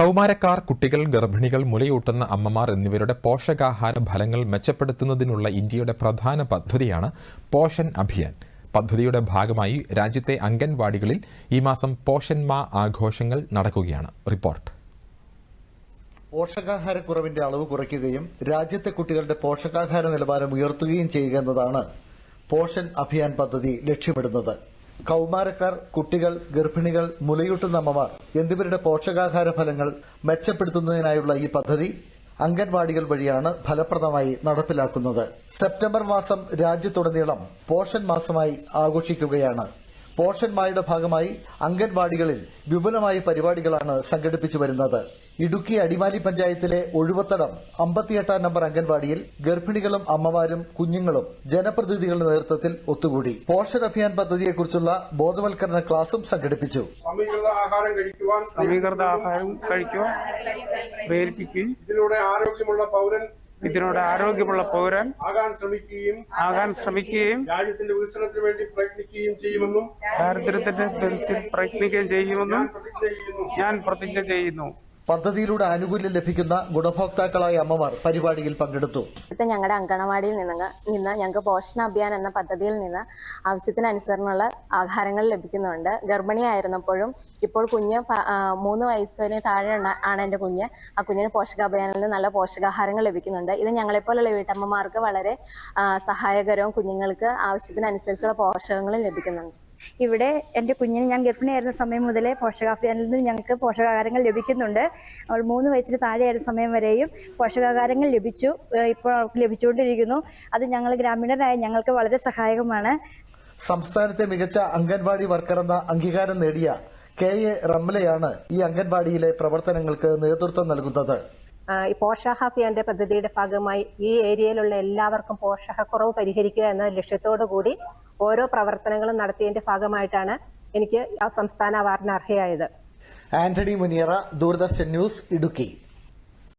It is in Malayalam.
കൗമാരക്കാർ കുട്ടികൾ ഗർഭിണികൾ മുലയൂട്ടുന്ന അമ്മമാർ എന്നിവരുടെ പോഷകാഹാര ഫലങ്ങൾ മെച്ചപ്പെടുത്തുന്നതിനുള്ള ഇന്ത്യയുടെ പ്രധാന പദ്ധതിയാണ് പോഷൻ അഭിയാൻ. പദ്ധതിയുടെ ഭാഗമായി രാജ്യത്തെ അംഗൻവാടികളിൽ ഈ മാസം പോഷൻ മാ ആഘോഷങ്ങൾ നടക്കുകയാണ്. റിപ്പോർട്ട്. പോഷകാഹാരക്കുറവിന്റെ അളവ് കുറയ്ക്കുകയും രാജ്യത്തെ കുട്ടികളുടെ പോഷകാഹാര നിലവാരം ഉയർത്തുകയും ചെയ്യുക എന്നതാണ് പോഷൻ അഭിയാൻ പദ്ധതി ലക്ഷ്യമിടുന്നത്. കൌമാരക്കാർ കുട്ടികൾ ഗർഭിണികൾ മുലയൂട്ടുന്ന അമ്മമാർ എന്നിവരുടെ പോഷകാഹാര ഫലങ്ങൾ മെച്ചപ്പെടുത്തുന്നതിനായുള്ള ഈ പദ്ധതി അംഗൻവാടികൾ വഴിയാണ് ഫലപ്രദമായി നടപ്പിലാക്കുന്നത്. സെപ്റ്റംബർ മാസം രാജ്യത്തുടനീളം പോഷൻ മാസമായി ആഘോഷിക്കുകയാണ്. പോഷൻ മായുടെ ഭാഗമായി അംഗൻവാടികളിൽ വിപുലമായ പരിപാടികളാണ് സംഘടിപ്പിച്ചു വരുന്നത്. ഇടുക്കി അടിമാലി പഞ്ചായത്തിലെ ഒഴുവത്തടം അമ്പത്തിയെട്ടാം നമ്പർ അംഗൻവാടിയിൽ ഗർഭിണികളും അമ്മമാരും കുഞ്ഞുങ്ങളും ജനപ്രതിനിധികളുടെ നേതൃത്വത്തിൽ ഒത്തുകൂടി. പോഷൻ അഭിയാൻ പദ്ധതിയെക്കുറിച്ചുള്ള ബോധവൽക്കരണ ക്ലാസും സംഘടിപ്പിച്ചു. സമീകൃത ആഹാരം കഴിക്കുവാൻ സമീകൃത ആഹാരം കഴിക്കുവാൻ പ്രേരിപ്പിക്കുകയും ഇതിലൂടെ ആരോഗ്യമുള്ള പൗരൻ ഇതിനോട് ആരോഗ്യമുള്ള പൗരൻ ആകാൻ ശ്രമിക്കുകയും ആകാൻ ശ്രമിക്കുകയും രാജ്യത്തിന്റെ വികസനത്തിന് വേണ്ടി പ്രയത്നിക്കുകയും ചെയ്യുമെന്നും ദാരിദ്ര്യത്തിന്റെ പ്രയത്നിക്കുകയും ചെയ്യുമെന്നും ഞാൻ പ്രതിജ്ഞ ചെയ്യുന്നു. പദ്ധതിയിലൂടെ ആനുകൂല്യം ലഭിക്കുന്ന ഗുണഭോക്താക്കളായ അമ്മമാർ പരിപാടിയിൽ പങ്കെടുത്തു. ഞങ്ങളുടെ അങ്കണവാടിയിൽ നിന്ന് നിന്ന് ഞങ്ങൾക്ക് പോഷണ അഭിയാൻ എന്ന പദ്ധതിയിൽ നിന്ന് ആവശ്യത്തിനനുസരണമുള്ള ആഹാരങ്ങൾ ലഭിക്കുന്നുണ്ട്. ഗർഭിണിയായിരുന്നപ്പോഴും ഇപ്പോൾ കുഞ്ഞ് മൂന്ന് വയസ്സിന് താഴെ ആണ് എന്റെ കുഞ്ഞ്. ആ കുഞ്ഞിന് പോഷകാഭിയാനിൽ നിന്ന് നല്ല പോഷകാഹാരങ്ങൾ ലഭിക്കുന്നുണ്ട്. ഇത് ഞങ്ങളെപ്പോലുള്ള വീട്ടമ്മമാർക്ക് വളരെ സഹായകരവും കുഞ്ഞുങ്ങൾക്ക് ആവശ്യത്തിനനുസരിച്ചുള്ള പോഷകങ്ങളും ലഭിക്കുന്നുണ്ട്. ഇവിടെ എന്റെ കുഞ്ഞിന് ഞാൻ ഗർഭിണിയായിരുന്ന സമയം മുതലേ പോഷകാഹാരത്തിൽ നിന്ന് ഞങ്ങൾക്ക് പോഷകാഹാരങ്ങൾ ലഭിക്കുന്നുണ്ട്. അവൾ മൂന്ന് വയസ്സിന് താഴെയായിരുന്ന സമയം വരെയും പോഷകാഹാരങ്ങൾ ലഭിച്ചു ഇപ്പോൾ അവൾക്ക് ലഭിച്ചുകൊണ്ടിരിക്കുന്നു. അത് ഞങ്ങൾ ഗ്രാമീണരായ ഞങ്ങൾക്ക് വളരെ സഹായകമാണ്. സംസ്ഥാനത്തെ മികച്ച അംഗൻവാടി വർക്കർ എന്ന അംഗീകാരം നേടിയ കെ എ റംലയാണ് ഈ അംഗൻവാടിയിലെ പ്രവർത്തനങ്ങൾക്ക് നേതൃത്വം നൽകുന്നത്. ഈ പോഷകാഭിയാന്റെ പദ്ധതിയുടെ ഭാഗമായി ഈ ഏരിയയിലുള്ള എല്ലാവർക്കും പോഷകക്കുറവ് പരിഹരിക്കുക എന്ന ലക്ഷ്യത്തോടു കൂടി ഓരോ പ്രവർത്തനങ്ങളും നടത്തിയതിന്റെ ഭാഗമായിട്ടാണ് എനിക്ക് ആ സംസ്ഥാന അവാർഡിന് അർഹയായത്. ആന്റണി മുനിയറ ദൂരദർശൻ ന്യൂസ് ഇടുക്കി.